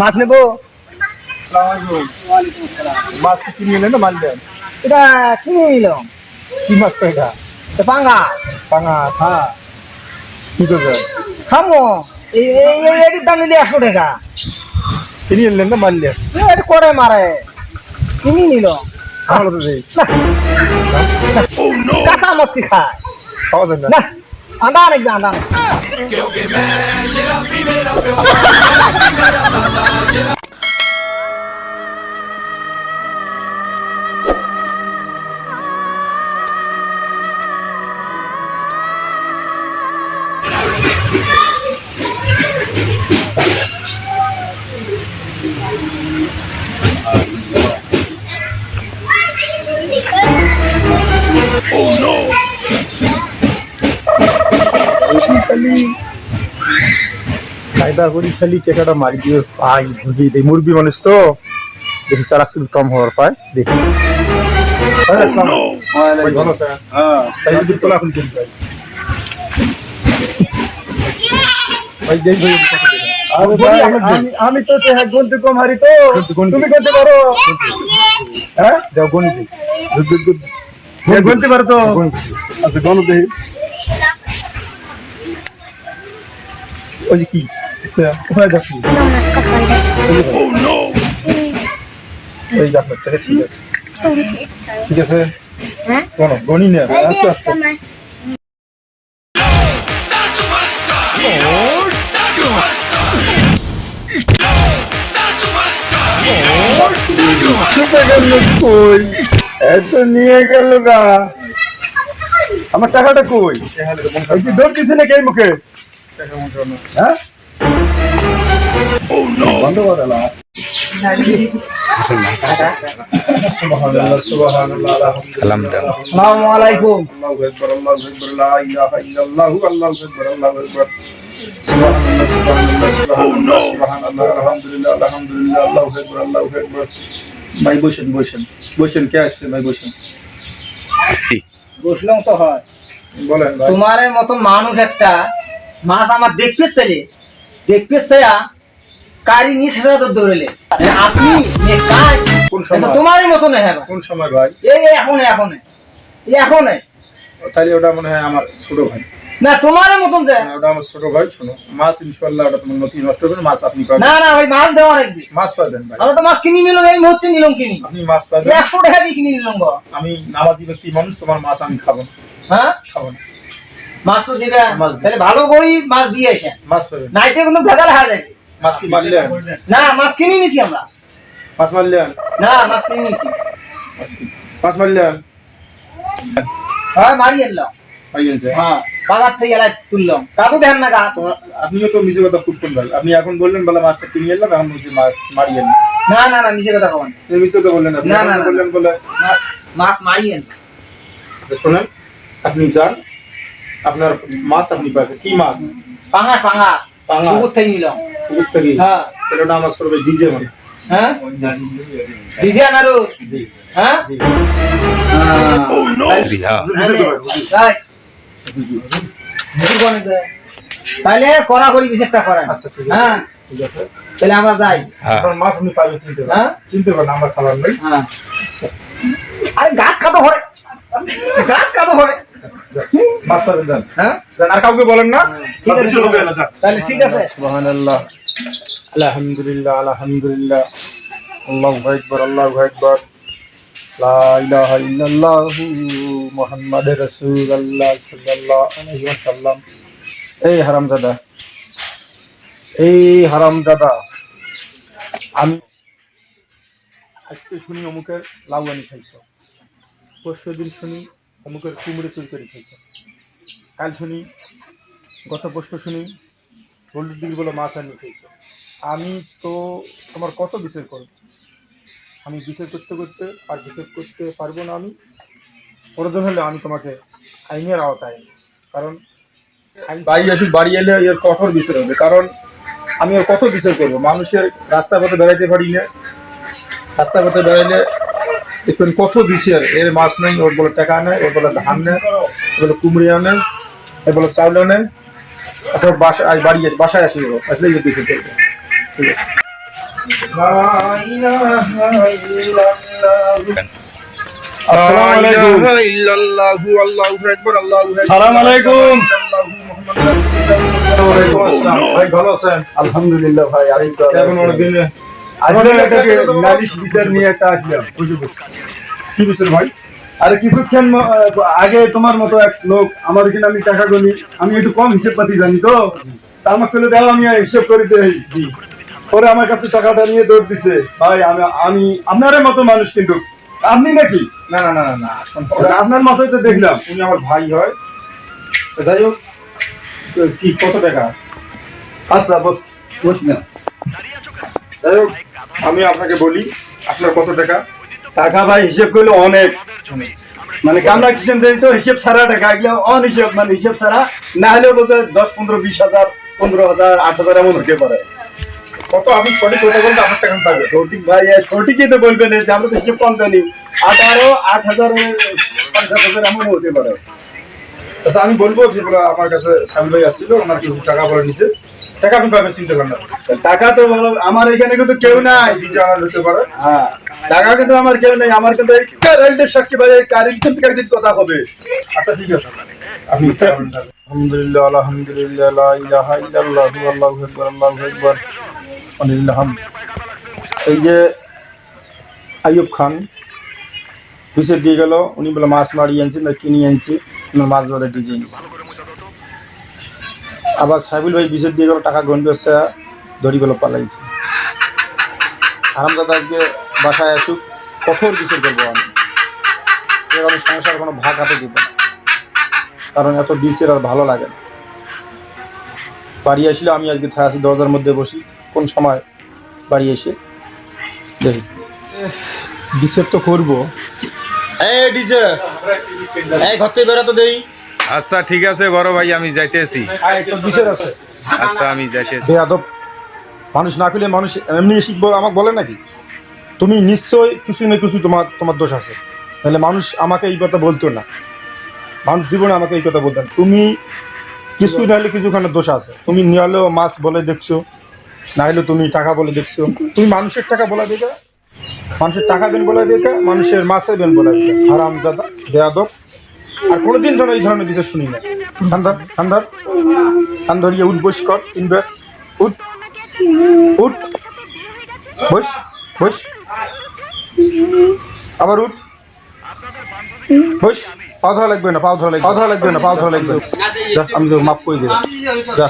মাছ নেব? মাছ কিনে এলেন না মারলেন এটা কিনে নিলাম। কি মাছ তো এটা? তো পাঙ্গা। পাঙা হ্যাঁ। কি করবে? খামো। এই এটির দাম নিলে একশো টাকা। কিনে এলেন না মারলেন এটি করে মারে। কিনে নিল ভালো তো দেই কাঁচা মাছটি খায়? খাওয়া যায় না। Anda naik dah anda. কায়দা করি খালি টাকাটা মারি দিয়ে পাই বুঝি দেই। মুরগি মানুষ তো দেখি চার আসল কম হওয়ার পায় দেখি। আমি তো সে গুনতে কম হারি তো। তুমি গুনতে পারো? হ্যাঁ? যাও গুনতে পারো তো? আচ্ছা গণ দেই ওই কি? কোথায় যাচ্ছি ওই আপনার থেকে ঠিক আছে ঠিক আছে হ্যাঁ? গণি না আচ্ছা আচ্ছা ছুটে কই এত নিয়ে গেল গা আমার টাকাটা কই দিছে নাকি এই মুখে হ্যাঁ বসলাম তো হয় বলেন তোমার মতন মানুষ একটা মাছ আমার দেখতে ছেলে দেখতে নিয়ে সেটা তো দৌড়েলে। আপনি কোন সময়? তোমারই মতন হ্যাঁ কোন সময় ভাই? এই এখন এখন এই এখন তাহলে ওটা মনে হয় আমার ছোট ভাই। না তোমারই মতন যে। না, ওটা আমার ছোট ভাই শোনো। মাছ ইনশাল্লাহ ওটা তোমার নতুন নষ্ট হবে মাছ আপনি পাবেন। না না ওই মাছ দেওয়া রাখবি মাছ পাবেন ভাই। আমরা তো মাছ কিনে নিলাম এই মুহূর্তে নিলাম কিনি। আপনি মাছ পাবেন। একশো টাকা দিয়ে কিনে নিলাম গো। আমি নামাজি ব্যক্তি মানুষ তোমার মাছ আমি খাব হ্যাঁ? খাব না। মাছ তো দিবে মাছ দিবে। তাহলে ভালো করেই মাছ দিয়ে এসে মাছ পাবেন। নাইটে কোনো ভেজাল হয়ে যাবে মাছ কি মারলেন। না মাছ কিনে নিছি আমরা। মাছ মারলেন। না মাছ কিনে নিছি মাছ মারলেন। হ্যাঁ মারি এলাম হ্যাঁ বাজার থেকে এলাই তুললাম কাকু দেখেন না আপনিও তো কথা ফুটবেন ভাই আপনি এখন বললেন বলে মাছটা কিনে এলাম এখন বলছি মাছ না না না কথা কমান তুমি তো বললেন না, না, না। বললেন বলে মাছ মাছ মারিয়েন যে শোনেন আপনি যান। আপনার মাছ আপনি পাবেন। কি মাছ পাঙা পাঙা পাঙা। থেকে নিলাম। হ্যাঁ। এটা আমার সরবে ডিজে মানে। হ্যাঁ? দিদি আনারু? জি। হ্যাঁ? জি। তাই। তাহলে করা করি বিষয়টা করেন। আচ্ছা ঠিক আছে। হ্যাঁ। তাহলে আমরা যাই। আপনার মাছ আপনি পাবেন চিনতে হ্যাঁ? চিনতে পারেন আমার খাবার নেই। হ্যাঁ। আরে গাছ কাটো হয় গাছ কাটো হয় হ্যাঁ? যান আর কাউকে বলেন না। ঠিক আছে, সব কিছু হবে না, যান। তাহলে ঠিক আছে। সুবহানাল্লাহ। আলহামদুলিল্লাহ আলহামদুলিল্লাহ। আল্লাহু আকবার আল্লাহু আকবার। লা ইলাহা ইল্লাল্লাহু মুহাম্মাদুর রাসূলুল্লাহ সাল্লাল্লাহু আলাইহি ওয়াসাল্লাম। এই হারামজাদা এই হারামজাদা আমি আজকে শুনি অমুকের লাউয়ানি খাইছো পরশু দিন শুনি অমুকের কুমড়ে চুরি করে খাইছো কাল শুনি, গত পরশু শুনি হলুদ বলে মাছ আনি খেয়েছো। আমি তো তোমার কত বিচার করব? আমি বিচার করতে করতে আর বিচার করতে পারব না আমি। প্রয়োজন হলে আমি তোমাকে আইনের আওতায়। কারণ বাড়ি আসুক, বাড়ি এলে এর কঠোর বিচার হবে। কারণ আমি ওর কত বিচার করব? মানুষের রাস্তা পথে বেড়াইতে পারি না। রাস্তা পথে বেড়াইলে দেখবেন কত বিচার এর মাছ নেই ওর বলে টাকা নেয় ওর বলে ধান নেয় ওর বলে কুমড়ি আনে এর বলে চাউল আনে আচ্ছা বাসা আজ বাড়ি আসি বাসায় আসি আসলে এই ঠিক আছে। আলহামদুলিল্লাহ ভাই আমি নালিশ বিচার নিয়ে একটা আসলাম। কি বিচার ভাই? আরে কিছুক্ষণ আগে তোমার মতো এক লোক আমার এখানে আমি টাকা গলি আমি একটু কম হিসেব পাতি জানি তো। আমাকে বলে দাও আমি হিসেব করে জি। পরে আমার কাছে টাকাটা নিয়ে দৌড় দিছে। ভাই আমি আমি আপনার মতো মানুষ কিন্তু। আপনি নাকি? না না না না আপনার মতোই তো দেখলাম। উনি আমার ভাই হয়। যাই হোক কি কত টাকা? আচ্ছা বস না। যাই হোক আমি আপনাকে বলি আপনার কত টাকা? টাকা ভাই হিসেব করলে অনেক। মানে কামরা কিচেন যাই তো হিসেব ছাড়া টাকা এগুলো অন হিসেব মানে হিসেব ছাড়া। না হলেও বোঝা দশ পনেরো বিশ হাজার পনেরো হাজার আট হাজার এমন হতে পারে। কত? আপনি সঠিক কথা বলতে আপনার টাকা থাকবে সঠিক ভাই সঠিকই তো বলবেন যে আমরা তো হিসেব কম জানি। আঠারো আট হাজার সাত হাজার এমন হতে পারে। আচ্ছা আমি বলব যেগুলো আমার কাছে স্বামী ভাই আসছিল ওনার কিছু টাকা পরে নিচে টাকা আপনি পাবেন চিন্তা করেন টাকা তো ভালো আমার এখানে কিন্তু কেউ নাই ভিজা আনার হতে পারে। হ্যাঁ। টাকা কিন্তু আমার কেউ নেই আমার কিন্তু এই কারেন্টের সাক্ষী এই কারেন্ট কিন্তু একদিন কথা হবে। আচ্ছা ঠিক আছে। আপনি আলহামদুলিল্লাহ আলহামদুলিল্লাহ লা ইলাহা ইল্লাল্লাহু আল্লাহু আকবার আল্লাহু আকবার। এই যে আইয়ুব খান পিছিয়ে দিয়ে গেল উনি বলে মাছ মারিয়ে আনছি না কিনে আনছি মাছ ধরে ডিজাইন আবার সাইবুল ভাই বিষের দিয়ে গেল টাকা গন্ড আসছে ধরি গেল পালাইছে। আরামদাদা আজকে বাসায় আসুক কঠোর বিচার করব আমি। এর আমি সংসার কোনো ভাগ হাতে দিব না। কারণ এত ডিসের আর ভালো লাগে না। বাড়ি আসলে আমি আজকে থাকি দরজার মধ্যে বসি কোন সময় বাড়ি এসে দেখি। ডিসের তো করব। এই ডিজে। এই ঘর থেকে বেরোতে দেই। আচ্ছা ঠিক আছে বড় ভাই আমি যাইতেছি। তো আচ্ছা আমি যাইতেছি। আদব মানুষ না পেলে মানুষ এমনি শিখব আমাকে বলে নাকি? তুমি নিশ্চয় কিছু না কিছু তোমার তোমার দোষ আছে। তাহলে মানুষ আমাকে এই কথা বলতো না। মানুষ জীবনে আমাকে এই কথা বলতেন তুমি কিছু না হলে কিছুখানে দোষ আছে। তুমি নিয়ালেও মাছ বলে দেখছ না হলে তুমি টাকা বলে দেখছ। তুমি মানুষের টাকা বলা দেখা মানুষের টাকা বেন বলা দেখা মানুষের মাছের বেন বলা দেখা হারাম জাদা বেয়াদব আর কোনোদিন যেন এই ধরনের বিষয় শুনি না ঠান্ডার ঠান্ডার কান ধরিয়ে উঠ, বস কর তিনবার উঠ। উঠ। বস বস। আবার উঠ। বস পাও ধরা লাগবে না পাও ধরা লাগবে পাও ধরা লাগবে না পাও ধরা লাগবে আমি তো মাপ করে দিলাম। যা।